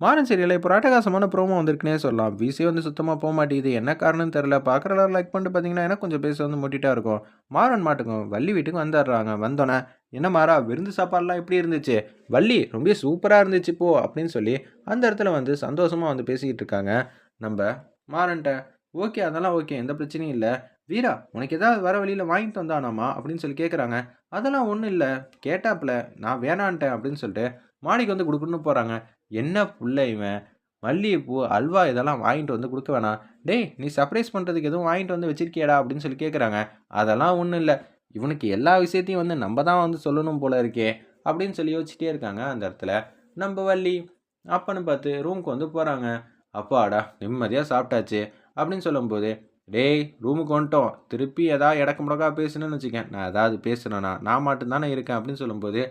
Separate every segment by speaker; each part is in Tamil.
Speaker 1: மாறன் சீரியலில் இப்போ ஒரு ப்ரோமோ வந்திருக்குனே சொல்லலாம். விசி வந்து சுத்தமாக போக மாட்டேங்குது. என்ன காரணம்னு தெரில பார்க்குற லைக் பண்ணிட்டு பார்த்தீங்கன்னா எனக்கு கொஞ்சம் பேச வந்து முட்டிட்டா இருக்கும். மாறன் மாட்டுக்கும். வள்ளி வீட்டுக்கு வந்துடுறாங்க. வந்தோன்னே என்ன மாறா விருந்து சாப்பாடுலாம் எப்படி இருந்துச்சு? வள்ளி ரொம்ப சூப்பராக இருந்துச்சு போ அப்படின்னு சொல்லி அந்த இடத்துல வந்து சந்தோஷமாக வந்து பேசிக்கிட்டு இருக்காங்க. நம்ம மாறன்ட்ட ஓகே அதெல்லாம் ஓகே. எந்த பிரச்சனையும் இல்லை. வீரா உனக்கு ஏதாவது வர வழியில் வாங்கிட்டு வந்தானாமா? அப்படின்னு சொல்லி கேட்குறாங்க அதெல்லாம் ஒன்றும் இல்லை. கேட்டாப்புல. நான் வேணான்ட்டேன். அப்படின்னு சொல்லிட்டு மாடிக்கு வந்து கொடுக்கணும்னு போகிறாங்க என்ன புள்ள இவன்? மல்லிகைப்பூ அல்வா இதெல்லாம் வாங்கிட்டு வந்து கொடுக்க வேணாம். டேய் நீ சர்ப்ரைஸ் பண்ணுறதுக்கு எதுவும் வாங்கிட்டு வந்து வச்சிருக்கியடா அப்படின்னு சொல்லி கேட்குறாங்க அதெல்லாம் ஒன்றும் இல்லை. இவனுக்கு எல்லா விஷயத்தையும் வந்து நம்ம தான் வந்து சொல்லணும் போல இருக்கே அப்படின்னு சொல்லி யோசிச்சிட்டே இருக்காங்க அந்த இடத்துல. நம்ம வள்ளி அப்பன்னு பார்த்து ரூமுக்கு வந்து போகிறாங்க அப்பாடா நிம்மதியாக சாப்பிட்டாச்சு அப்படின்னு சொல்லும்போது டேய் ரூமுக்கு வந்துட்டோம். திருப்பி எதாவது இடக்கு முடக்கா பேசணும்னு வச்சுக்கேன். நான் ஏதாவது பேசுனேன்னா நான் மட்டும்தானே இருக்கேன் அப்படின்னு சொல்லும்போது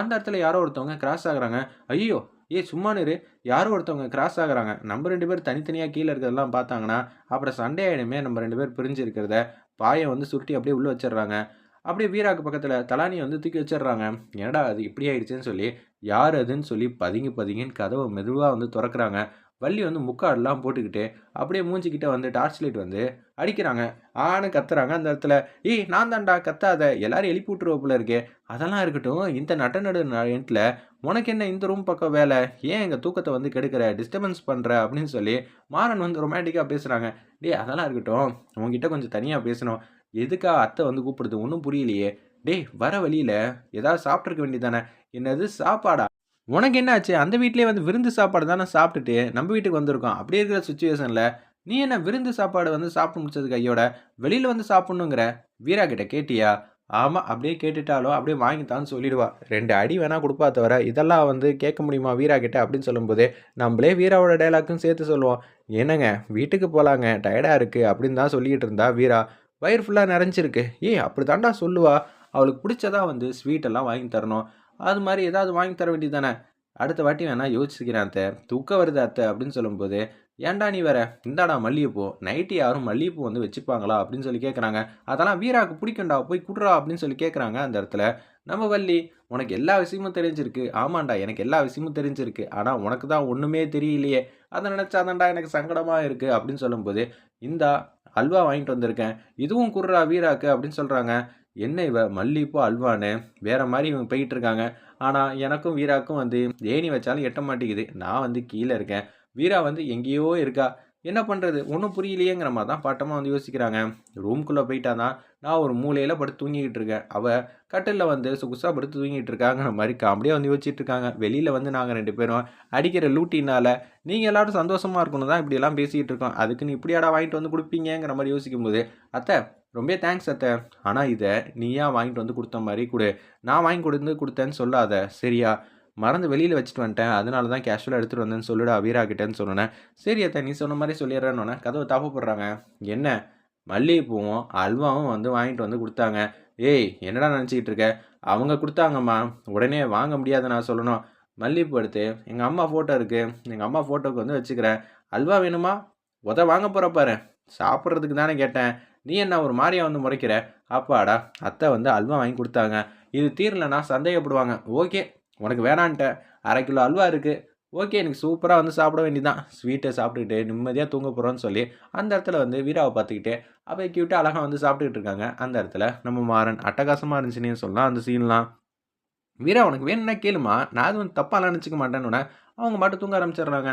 Speaker 1: அந்த இடத்துல யாரோ ஒருத்தவங்க கிராஸ் ஆகுறாங்க. ஐயோ ஏ சும்மா நிறு. யாரோ ஒருத்தவங்க கிராஸ் ஆகுறாங்க. நம்ம ரெண்டு பேர் தனித்தனியாக கீழே இருக்கிறதெல்லாம் பார்த்தாங்கன்னா அப்புறம் சண்டே ஆகிடுமே நம்ம ரெண்டு பேர் பிரிஞ்சு இருக்கிறத. பாயை வந்து சுருட்டி அப்படியே உள்ளே வச்சிடுறாங்க. அப்படியே வீராக்கு பக்கத்தில் தலானியை வந்து தூக்கி வச்சிடுறாங்க. என்னடா அது இப்படி ஆயிடுச்சுன்னு சொல்லி யார் அதுன்னு சொல்லி பதுங்கி பதுங்கின்னு கதவை மெதுவாக வந்து திறக்கிறாங்க. வள்ளி வந்து முக்காடெல்லாம் போட்டுக்கிட்டு அப்படியே மூஞ்சிக்கிட்ட வந்து டார்ச் லைட் வந்து அடிக்கிறாங்க. ஆனு கத்துறாங்க அந்த இடத்துல. ஏய் நான் தான்டா கத்தாத. எல்லாரும் எழுப்பி விட்டுருவோப்புல இருக்கே. அதெல்லாம் இருக்கட்டும் இந்த நட்ட நடு எண்ட்டில் உனக்கு என்ன இந்த ரூம் பக்கம் வேலை? ஏன் எங்கள் தூக்கத்தை வந்து கெடுக்கிற? டிஸ்டர்பன்ஸ் பண்ணுற அப்படின்னு சொல்லி மாறன் வந்து ரொமான்டிக்காக பேசுகிறாங்க டே அதெல்லாம் இருக்கட்டும். உங்ககிட்ட கொஞ்சம் தனியாக பேசணும். எதுக்கா அத்தை வந்து கூப்பிடுது? ஒன்றும் புரியலையே. டேய் வர வழியில் ஏதாவது சாப்பிட்ருக்க வேண்டியதானே என்னது சாப்பாடா? உனக்கு என்னாச்சு? அந்த வீட்லேயே வந்து விருந்து சாப்பாடு தானே சாப்பிட்டுட்டு நம்ம வீட்டுக்கு வந்திருக்கோம். அப்படி இருக்கிற சுச்சுவேஷனில் நீ என்ன விருந்து சாப்பாடு வந்து சாப்பிட்டு முடிச்சது ஐயோட வெளியில் வந்து சாப்பிட்ணுங்கிற? வீரா கிட்ட கேட்டியா? ஆமாம் அப்படியே கேட்டுட்டாலோ அப்படியே வாங்கித்தான்னு சொல்லிடுவா. ரெண்டு அடி வேணால் கொடுப்பா தவிர இதெல்லாம் வந்து கேட்க முடியுமா வீரா கிட்ட அப்படின்னு சொல்லும்போது நம்மளே வீராவோட டைலாக்கும் சேர்த்து சொல்லுவோம். என்னங்க வீட்டுக்கு போகலாங்க டயர்டாக இருக்குது அப்படின்னு தான் சொல்லிக்கிட்டு இருந்தா வீரா. வயிறு ஃபுல்லாக நிறைஞ்சிருக்கு. ஏய் அப்படி தாண்டா சொல்லுவா. அவளுக்கு பிடிச்சதா வந்து ஸ்வீட்டெல்லாம் வாங்கி தரணும். அது மாதிரி ஏதாவது வாங்கி தர வேண்டியது தானே? அடுத்த வாட்டி வேணா யோசிக்கிறேன் அத்தை? தூக்கம் வருது அத்தை அப்படின்னு சொல்லும்போது ஏன்டா நீ வேற? இந்தாடா மல்லிகைப்பூ. நைட்டு யாரும் மல்லிகைப்பூ வந்து வச்சுப்பாங்களா? அப்படின்னு சொல்லி கேட்குறாங்க அதெல்லாம் வீராக்கு பிடிக்கும்டா போய் குடுறா அப்படின்னு சொல்லி கேட்குறாங்க அந்த இடத்துல. நம்ம வள்ளி உனக்கு எல்லா விஷயமும் தெரிஞ்சிருக்கு. ஆமாண்டா எனக்கு எல்லா விஷயமும் தெரிஞ்சிருக்கு. ஆனால் உனக்கு தான் ஒன்றுமே தெரியலையே. அதை நினச்சாதான்டா எனக்கு சங்கடமாக இருக்குது அப்படின்னு சொல்லும்போது இந்தா அல்வா வாங்கிட்டு வந்திருக்கேன். இதுவும் குர்ரா வீராக்கு. அப்படின்னு சொல்கிறாங்க என்ன இவ மல்லிப்பூ அல்வான்னு? வேற மாதிரி இவங்க போயிட்டு இருக்காங்க ஆனால் எனக்கும் வீராக்கும் வந்து ஏணி வச்சாலும் எட்ட மாட்டேங்குது. நான் வந்து கீழே இருக்கேன். வீரா வந்து எங்கேயோ இருக்கா? என்ன பண்ணுறது ஒன்றும் புரியலையேங்கிற மாதிரி தான் பாட்டமாக வந்து யோசிக்கிறாங்க. ரூம்குள்ளே போயிட்டா தான் நான் ஒரு மூலையில் படுத்து தூங்கிக்கிட்டு இருக்கேன். அவள் கட்டிலில் வந்து சுகுசாக படுத்து தூங்கிட்டு இருக்காங்கிற மாதிரி காமெடியாக வந்து யோசிச்சுட்டு இருக்காங்க. வெளியில் வந்து நாங்கள் ரெண்டு பேரும் அடிக்கிற லூட்டினால் நீங்கள் எல்லோரும் சந்தோஷமாக இருக்கணும் தான் இப்படியெல்லாம் பேசிக்கிட்டு இருக்கோம். அதுக்கு நீ இப்படியாடா வாங்கிட்டு வந்து கொடுப்பீங்கிற மாதிரி யோசிக்கும்போது அத்தை ரொம்ப தேங்க்ஸ் அத்தை. ஆனால் இதை நீயா வாங்கிட்டு வந்து கொடுத்த மாதிரி கொடு. நான் வாங்கி கொடுத்து கொடுத்தேன்னு சொல்லாத. சரியா? மறந்து வெளியில் வச்சுட்டு வந்துட்டேன். அதனால தான் கேஷுவலாக எடுத்துகிட்டு வந்தேன்னு சொல்லிடு வீரா கிட்டேன்னு சொன்னேன் சரி அத்தை நீ சொன்ன மாதிரி சொல்லிடுறேன்னு கதவை தாப்பு போடுறாங்க. என்ன? மல்லிகைப்பூவும் அல்வாவும் வந்து வாங்கிட்டு வந்து கொடுத்தாங்க. ஏய் என்னடா நினச்சிக்கிட்டு இருக்க? அவங்க கொடுத்தாங்கம்மா. உடனே வாங்க முடியாத நான் சொல்லணும். மல்லிகைப்பூ எடுத்து எங்கள் அம்மா ஃபோட்டோ இருக்குது எங்கள் அம்மா ஃபோட்டோக்கு வந்து வச்சுக்கிறேன். அல்வா வேணுமா? உத வாங்க போகிற பாரு. சாப்பிட்றதுக்கு தானே கேட்டேன். நீ என்ன ஒரு மாதிரியா வந்து முறைக்கிற? அப்பாடா அத்தை வந்து அல்வா வாங்கி கொடுத்தாங்க. இது தீரலைன்னா சந்தேகப்படுவாங்க. ஓகே உனக்கு வேணான்ட்ட. அரை கிலோ அல்வா இருக்குது ஓகே எனக்கு சூப்பராக வந்து சாப்பிட வேண்டியதான் ஸ்வீட்டை சாப்பிட்டுக்கிட்டு நிம்மதியாக தூங்க போகிறோன்னு சொல்லி அந்த இடத்துல வந்து வீராவை பார்த்துக்கிட்டு அப்போ கியூட்டு அழகாக வந்து சாப்பிட்டுக்கிட்டு இருக்காங்க. அந்த இடத்துல நம்ம மாறன் அட்டகாசமாக இருந்துச்சுன்னு சொல்லலாம் அந்த சீன்லாம் வீரா உனக்கு வேணும்னா கேளுமா நான் அதுவும் வந்து தப்பாலாம் நினச்சிக்க மாட்டேன்னு அவங்க மட்டும் தூங்க ஆரம்பிச்சிடுறாங்க.